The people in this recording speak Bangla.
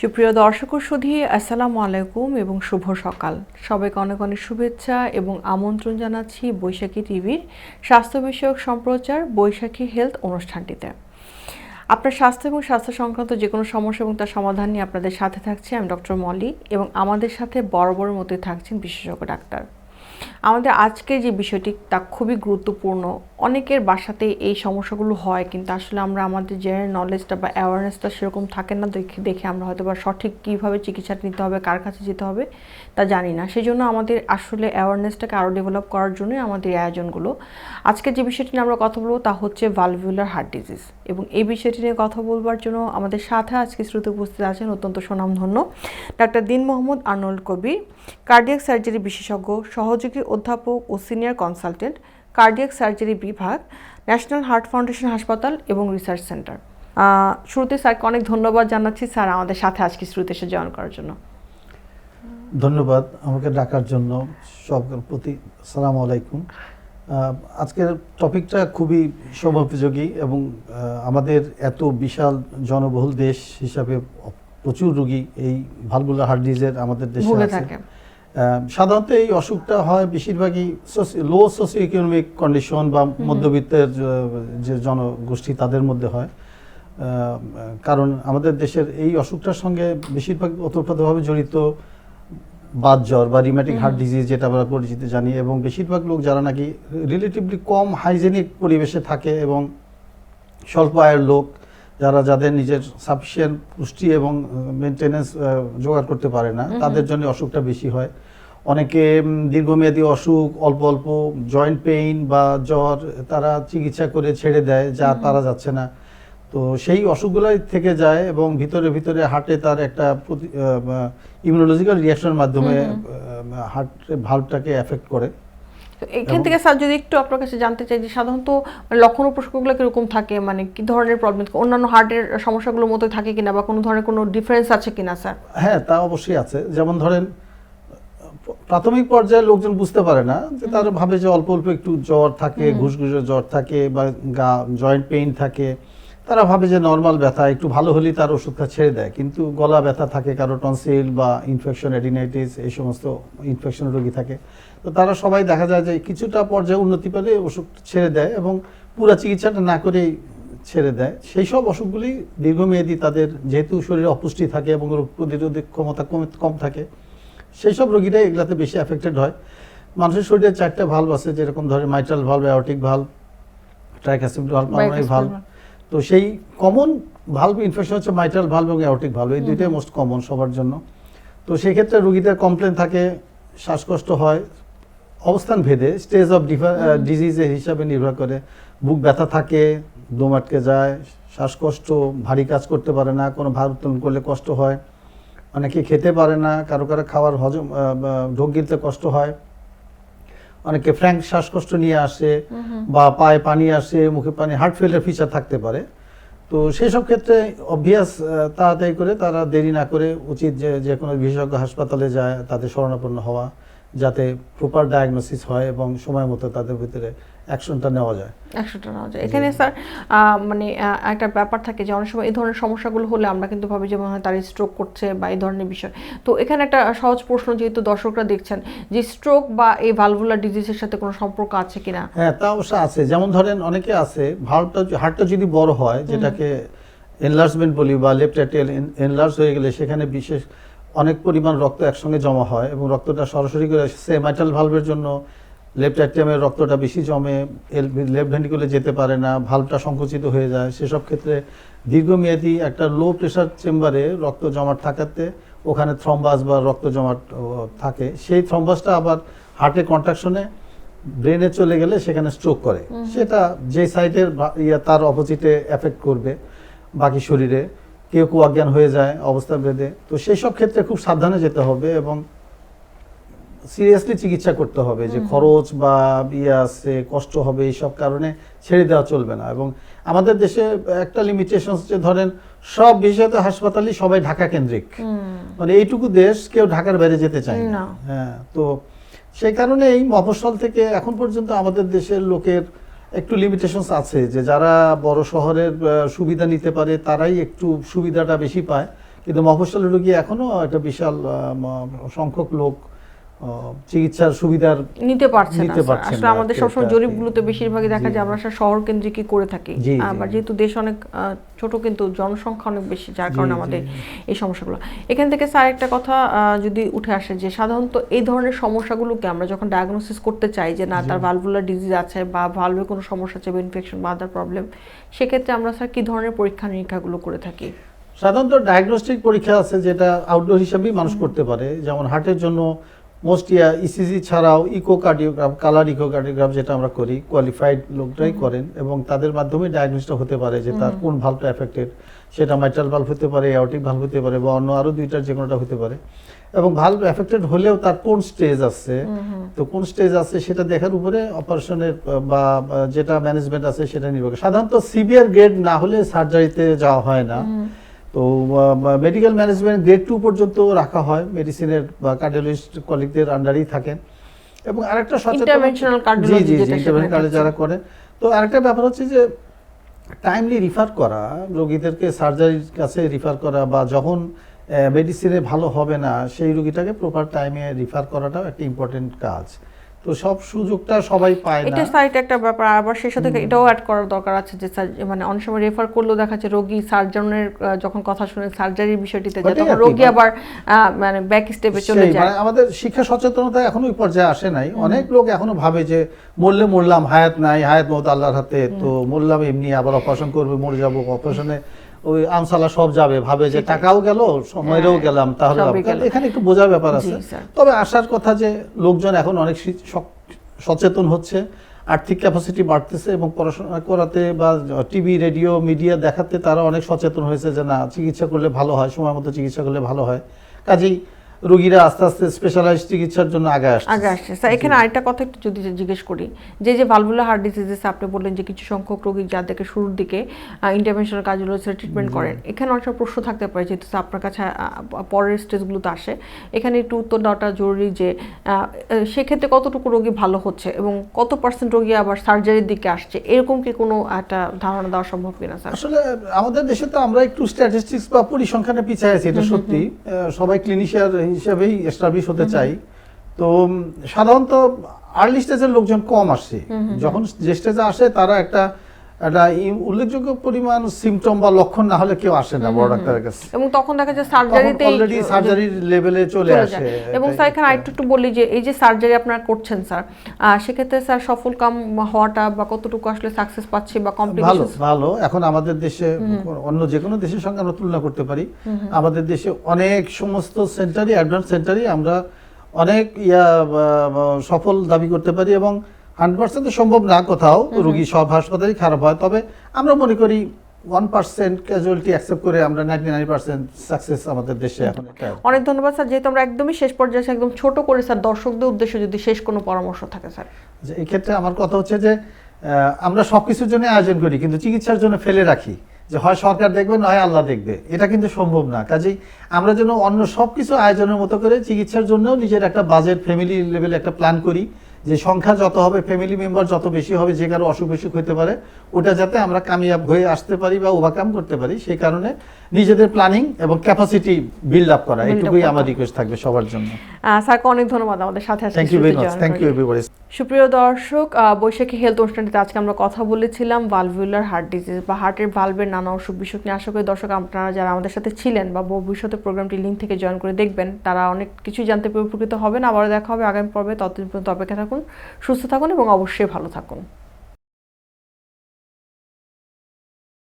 সুপ্রিয় দর্শক সুধী আসসালামু আলাইকুম এবং শুভ সকাল। সবাইকে অনেক অনেক শুভেচ্ছা এবং আমন্ত্রণ জানাচ্ছি বৈশাখী টিভির স্বাস্থ্য বিষয়ক সম্প্রচার বৈশাখী হেলথ অনুষ্ঠানটিতে। আপনার স্বাস্থ্য এবং স্বাস্থ্য সংক্রান্ত যে কোনো সমস্যা এবং তার সমাধান নিয়ে আপনাদের সাথে থাকছি আমি ডক্টর মলি এবং আমাদের সাথে বড় বড় মতে থাকছেন বিশেষজ্ঞ ডাক্তার। আমাদের আজকে যে বিষয়টি, তা খুবই গুরুত্বপূর্ণ। অনেকের বাসাতে এই সমস্যাগুলো হয়, কিন্তু আসলে আমরা আমাদের জেনারেল নলেজটা বা অ্যাওয়ারনেসটা সেরকম থাকে না দেখে দেখে আমরা হয়তো বা সঠিক কীভাবে চিকিৎসা নিতে হবে, কার কাছে যেতে হবে, তা জানি না। সেই জন্য আমাদের আসলে অ্যাওয়ারনেসটাকে আরও ডেভেলপ করার জন্যই আমাদের এই আয়োজনগুলো। আজকে যে বিষয়টি নিয়ে আমরা কথা বলব, তা হচ্ছে ভালভিউলার হার্ট ডিজিজ এবং এই বিষয়টি নিয়ে কথা বলবার জন্য আমাদের সাথে আজকে শ্রুতি উপস্থিত আছেন অত্যন্ত সুনামধন্য doctor Din Mohammad Arnold Kabir cardiac surgery বিশেষজ্ঞ সহযোগী অধ্যাপক ও সিনিয়র কনসালটেন্ট কার্ডিয়াক সার্জারি বিভাগ ন্যাশনাল হার্ট ফাউন্ডেশন হাসপাতাল এবং রিসার্চ সেন্টার। শুরুতে স্যারকে অনেক ধন্যবাদ জানাচ্ছি। স্যার আমাদের সাথে আজকে শ্রুতি এসে জয়েন করার জন্য। ধন্যবাদ আমাকে ডাকার জন্য। সবার প্রতি সালাম আলাইকুম। আজকের টপিকটা খুবই সময়োপযোগী এবং আমাদের এত বিশাল জনবহুল দেশ হিসাবে প্রচুর রোগী এই ভালভুলার হার্ট ডিজিজের আমাদের দেশে আছে। সাধারণত এই অসুখটা হয় বেশিরভাগই লো সোসিও ইকোনমিক কন্ডিশন বা মধ্যবিত্তের যে জনগোষ্ঠী তাদের মধ্যে হয়। কারণ আমাদের দেশের এই অসুখটার সঙ্গে বেশিরভাগ ওতপ্রোতভাবে জড়িত বাত জ্বর বা রিম্যাটিক হার্ট ডিজিজ যেটা আমরা পরিচিত জানি এবং বেশিরভাগ লোক যারা নাকি রিলেটিভলি কম হাইজেনিক পরিবেশে থাকে এবং স্বল্প আয়ের লোক যারা যাদের নিজের সাফিসিয়েন্ট পুষ্টি এবং মেনটেনেন্স জোগাড় করতে পারে না তাদের জন্য অসুখটা বেশি হয়। অনেকে দীর্ঘমেয়াদী অসুখ অল্প অল্প জয়েন্ট পেইন বা জ্বর তারা চিকিৎসা করে ছেড়ে দেয় যা পারা যাচ্ছে না। তো সেই অসুখগুলাই থেকে যায় এবং ভিতরে ভিতরে হার্টে তার একটা ইমিউনোলজিক্যাল রিয়াকশনের মাধ্যমে হার্ট ভাল্বটাকে এফেক্ট করে। তো এখান থেকে স্যার যদি একটু আপনার কাছে জানতে চাই যে সাধারণত মানে লক্ষণ উপসর্গগুলো কীরকম থাকে? মানে কি ধরনের প্রবলেম অন্যান্য হার্টের সমস্যাগুলোর মতো থাকে কিনা? বা কোনো ধরনের কোনো ডিফারেন্স আছে কিনা স্যার? হ্যাঁ তা অবশ্যই আছে। যেমন ধরেন প্রাথমিক পর্যায়ে লোকজন বুঝতে পারে না যে তারা ভাবে যে অল্প অল্প একটু জ্বর থাকে ঘুষঘুষে জ্বর থাকে বা গা জয়েন্ট পেইন থাকে। তারা ভাবে যে নর্মাল ব্যথা একটু ভালো হলেই তার ওষুধটা ছেড়ে দেয়। কিন্তু গলা ব্যথা থাকে কারও টনসিল বা ইনফেকশন অ্যাডিনাইটিস এই সমস্ত ইনফেকশন রোগী থাকে। তো তারা সবাই দেখা যায় যে কিছুটা পর্যায়ে উন্নতি পেলে ওষুধ ছেড়ে দেয় এবং পুরো চিকিৎসাটা না করেই ছেড়ে দেয়। সেই সব অসুখগুলি দীর্ঘমেয়াদী তাদের যেহেতু শরীরে অপুষ্টি থাকে এবং রোগ প্রতিরোধক ক্ষমতা কম কম থাকে সেই সব রোগীরা এগুলাতে বেশি অ্যাফেক্টেড হয়। মানুষের শরীরে চারটা ভাল্ব আছে যেরকম ধরে mitral valve aortic valve tricuspid valve pulmonary valve তো সেই কমন ভাল্ব ইনফেকশন হচ্ছে মাইট্রাল ভাল্ব এবং অ্যাওটিক ভাল্ব এই দুইটাই মোস্ট কমন সবার জন্য। তো সেই ক্ষেত্রে রোগীদের কমপ্লেন থাকে শ্বাসকষ্ট হয় অবস্থান ভেদে স্টেজ অফ ডিজিজের হিসাবে নির্ভর করে। বুক ব্যথা থাকে দম আটকে যায় শ্বাসকষ্ট ভারী কাজ করতে পারে না কোনো ভার উত্তোলন করলে কষ্ট হয়। অনেকে খেতে পারে না কারও কারও খাওয়ার হজম ঢোক গিলতে কষ্ট হয়। অনেকে ফ্র্যাঙ্ক শ্বাসকষ্ট নিয়ে আসে বা পায়ে পানি আসে মুখে পানি হার্ট ফেলের ফিচার থাকতে পারে। তো সেই সব ক্ষেত্রে অভ্যাস তাড়াতাড়ি করে তারা দেরি না করে উচিত যে যে কোনো বিশেষজ্ঞ হাসপাতালে যায় তাদের শরণাপন্ন হওয়া যাতে প্রপার ডায়াগনোসিস হয় এবং সময় মতো তাদের ভিতরে অ্যাকশনটা নেওয়া যায়। একশোটা নেওয়া যায়। এখানে স্যার মানে একটা ব্যাপার থাকে যে অনেক সময় এই ধরনের সমস্যাগুলো হলে আমরা কিন্তু ভাবি যে মনে হয় তার স্ট্রোক করছে বা এই ধরনের বিষয়। তো এখানে একটা সহজ প্রশ্ন যেহেতু দর্শকরা দেখছেন যে স্ট্রোক বা এই ভালভুলার ডিজিজের সাথে কোনো সম্পর্ক আছে কিনা? হ্যাঁ তা অবশ্য আছে। যেমন ধরেন অনেকে আছে ভাল্বটা হার্টটা যদি বড় হয় যেটাকে এনলার্জমেন্ট বলি বা লেফট অ্যাটেল এনলার্জ হয়ে গেলে সেখানে বিশেষ অনেক পরিমাণ রক্ত একসঙ্গে জমা হয় এবং রক্তটা সরাসরি করে সে মাইটাল ভালভের জন্য লেফট অ্যাট্রিয়ামের রক্তটা বেশি জমে লেফট ভেন্টিকুলে যেতে পারে না ভালভটা সংকুচিত হয়ে যায়। সেসব ক্ষেত্রে দীর্ঘমেয়াদী একটা লো প্রেশার চেম্বারে রক্ত জমাট থাকাতে ওখানে থ্রম্বাস বা রক্ত জমাট থাকে। সেই থ্রম্বাসটা আবার হার্টে কন্ট্রাকশনে ব্রেনে চলে গেলে সেখানে স্ট্রোক করে। সেটা যে সাইডের ইয়া তার অপোজিটে এফেক্ট করবে বাকি শরীরে। কেউ কেউ অজ্ঞান হয়ে যায় অবস্থা ভেদে। তো সেই সব ক্ষেত্রে খুব সাবধানে যেতে হবে এবং সিরিয়াসলি চিকিৎসা করতে হবে যে খরচ বা ইয়ে আছে কষ্ট হবে এইসব কারণে ছেড়ে দেওয়া চলবে না। এবং আমাদের দেশে একটা লিমিটেশন হচ্ছে ধরেন সব বিশেষত হাসপাতালই সবাই ঢাকা কেন্দ্রিক। মানে এইটুকু দেশ কেউ ঢাকার বাইরে যেতে চায় না। হ্যাঁ তো সেই কারণে এই মফস্বল থেকে এখন পর্যন্ত আমাদের দেশের লোকের একটু লিমিটেশনস আছে যে যারা বড় শহরের সুবিধা নিতে পারে তারাই একটু সুবিধাটা বেশি পায়। কিন্তু মফস্বল রোগী এখনও একটা বিশাল সংখ্যক লোক চিকিৎসার সুবিধার নিতে পারছে না আসলে আমাদের সবসময় জরিপগুলোতে বেশিরভাগই দেখা যায় আমরা শহর কেন্দ্রিকই করে থাকি। আবার যেহেতু দেশ অনেক ছোট কিন্তু জনসংখ্যা অনেক বেশি যার কারণে আমাদের এই সমস্যাগুলো। এখান থেকে স্যার একটা কথা যদি উঠে আসে যে সাধারণত এই ধরনের সমস্যাগুলোকে আমরা যখন ডায়াগনোসিস করতে চাই যে না তার ভালভুলার ডিজিজ আছে বা ভালভে কোনো সমস্যা আছে বা ইনফেকশন বা আদার প্রবলেম সেক্ষেত্রে আমরা স্যার কি ধরনের পরীক্ষা নিরীক্ষাগুলো করে থাকি? সাধারণত ডায়াগনস্টিক পরীক্ষা আছে যেটা আউটডোর হিসেবেই মানুষ করতে পারে। যেমন হার্টের জন্য মোস্ট ইয়া ইসিজি ছাড়াও ইকোকার্ডিওগ্রাফ কালার ইকোকার্ডিওগ্রাফ যেটা আমরা করি কোয়ালিফাইড লোকটাই করেন এবং তাদের মাধ্যমে ডায়াগনোসটা হতে পারে যে তার কোন ভালভটা এফেক্টেড সেটা মাইট্রাল ভালভ হতে পারে এয়ারটিক ভালভ হতে পারে বা অন্য আরও দুইটার যে কোনোটা হতে পারে। এবং ভালভ এফেক্টেড হলেও তার কোন স্টেজ আছে তো কোন স্টেজ আছে সেটা দেখার উপরে অপারেশনের বা বা যেটা ম্যানেজমেন্ট আছে সেটা নির্ভর করে। সাধারণত সিভিয়ার গ্রেড না হলে সার্জারিতে যাওয়া হয় না। তো মেডিকেল ম্যানেজমেন্ট গ্রেড টু পর্যন্ত রাখা হয় মেডিসিনের বা কার্ডিওলজিস্ট কলিগদের আন্ডারেই থাকেন। এবং আরেকটা Interventional cardiology জি জি cardiology যারা করে। তো আরেকটা ব্যাপার হচ্ছে যে টাইমলি রিফার করা রোগীদেরকে সার্জারির কাছে রিফার করা বা যখন মেডিসিনে ভালো হবে না সেই রোগীটাকে প্রপার টাইমে রিফার করাটাও একটা ইম্পর্টেন্ট কাজ। তো সব সুযোগটা সবাই পায় না। এটা সাইট একটা ব্যাপার আবার সেই সাথে এটাও অ্যাড করার দরকার আছে যে মানে অনেক সময় রেফার করলেও দেখা যাচ্ছে রোগী সার্জনের যখন কথা শুনে সার্জারির বিষয়টিতে যায় তখন রোগী মানে- আবার মানে ব্যাক স্টেপে চলে যায়। মানে আমাদের শিক্ষা সচেতনতা এখনও ওই পর্যায়ে আসে নাই। অনেক লোক এখনও ভাবে যে মরলে মরলাম হায়াত নাই হায়াত মত আল্লাহর হাতে তো মরলাম এমনি আবার অপারেশন করবে মরে যাব অপারেশনে ওই আমসালা সব যাবে ভাবে যে টাকাও গেল সময়েরও হ্যাঁ, গেলাম তাহলে। এখানে একটু বোঝার ব্যাপার আছে। তবে আসার কথা যে লোকজন এখন অনেক সচেতন হচ্ছে আর্থিক ক্যাপাসিটি বাড়তেছে এবং পড়াশোনা করাতে বা টিভি রেডিও মিডিয়া দেখাতে তারা অনেক সচেতন হয়েছে যে না চিকিৎসা করলে ভালো হয় সময় মতো চিকিৎসা করলে ভালো হয়। কাজেই রোগীরা আস্তে আস্তে স্পেশালাইজ চিকিৎসার জন্য আগে আসছে। আগে আসছে। স্যার এখানে আরেকটা কথা একটু যদি জিজ্ঞেস করি যে যে ভালভুলার হার্ট ডিজিজেস আপনি বললেন যে কিছু সংখ্যক রোগী যাদেরকে শুরুর দিকে ইন্টারভেনশনাল কাজগুলো ট্রিটমেন্ট করেন এখানে অনেক প্রশ্ন থাকতে পারে যেহেতু আপনার কাছে পরের স্টেজগুলোতে আসে। এখানে একটু উত্তর দেওয়াটা জরুরি যে সেক্ষেত্রে কতটুকু রোগী ভালো হচ্ছে এবং কত পার্সেন্ট রোগী আবার সার্জারির দিকে আসছে? এরকম কি কোনো একটা ধারণা দেওয়া সম্ভব কিনা স্যার আসলে আমাদের দেশে তো আমরা একটু স্ট্যাটিস্টিক্স বা পরিসংখ্যানে পিছিয়ে আছি এটা সত্যি। সবাই ক্লিনিশিয়ার হিসেবেই এস্টাবলিশ হতে চাই। তো সাধারণত আর্লি স্টেজের লোকজন কম আসছে যখন যে স্টেজে আসে তারা একটা একটা উল্লেখযোগ্য পরিমাণ সিমটম বা লক্ষণ না হলে কেউ আসে না বড় ডাক্তারের কাছে। এবং তখন দেখা যায় সার্জারিতে অলরেডি সার্জারির লেভেলে চলে আসে। এবং স্যার এখানে আরেকটু একটু বলি যে এই যে সার্জারি আপনারা করছেন স্যার সেক্ষেত্রে স্যার সফল কাম হওয়াটা বা কতটুকু আসলে সাকসেস পাচ্ছি বা ভালো ভালো। এখন আমাদের দেশে অন্য যে কোনো দেশের সঙ্গে আমরা তুলনা করতে পারি। আমাদের দেশে অনেক সমস্ত সেন্টারই অ্যাডভান্স সেন্টারই আমরা অনেক ইয়া সফল দাবি করতে পারি এবং হান্ড্রেড পার্সেন্ট সম্ভব না কোথাও রোগী সব হাসপাতালই খারাপ হয়। তবে আমরা মনে করি ওয়ান পার্সেন্ট ক্যাজুয়ালিটি অ্যাকসেপ্ট করে আমরা নাইনটি নাইন পার্সেন্ট সাকসেস আমাদের দেশে এখন অনেক ধন্যবাদ স্যার যেহেতু আমরা একদমই শেষ পর্যায়ে একদম ছোট করে স্যার দর্শকদের উদ্দেশ্যে যদি শেষ কোনো পরামর্শ থাকে স্যার। যে এই ক্ষেত্রে আমার কথা হচ্ছে যে আমরা সবকিছুর জন্য আয়োজন করি কিন্তু চিকিৎসার জন্য ফেলে রাখি। যে হয় সরকার দেখবে নয় আল্লাহ দেখবে। এটা কিন্তু সম্ভব না। কাজেই আমরা যেন অন্য সবকিছু আয়োজনের মতো করে চিকিৎসার জন্য নিজের একটা বাজেট ফ্যামিলি লেভেলে একটা প্ল্যান করি। যে সংখ্যা যত হবে ফ্যামিলি মেম্বার যত বেশি হবে যে কারও অসুখ বিসুখ হতে পারে ওটা যাতে আমরা কামিয়াব হয়ে আসতে পারি বা ওভারকাম করতে পারি সেই কারণে নিজেদের প্ল্যানিং এবং ক্যাপাসিটি বিল্ড আপ করা এটুকুই আমার রিকোয়েস্ট থাকবে সবার জন্য। স্যার স্যারকে অনেক ধন্যবাদ আমাদের সাথে thank you very much thank you everybody সুপ্রিয় দর্শক বৈশাখী হেলথ অনুষ্ঠানটিতে আজকে আমরা কথা বলেছিলাম ভালভুলার হার্ট ডিজিজ বা হার্টের ভালভের নানা অসুখ বিসুখ নিয়ে। আশা করি দর্শক, আপনারা যারা আমাদের সাথে ছিলেন বা ভবিষ্যতে প্রোগ্রামটি লিঙ্ক থেকে জয়েন করে দেখবেন, তারা অনেক কিছু জানতে উপকৃত হবেন। আবারও দেখা হবে আগামী পর্বে। ততদিন পর্যন্ত অপেক্ষা থাকুন, সুস্থ থাকুন এবং অবশ্যই ভালো থাকুন।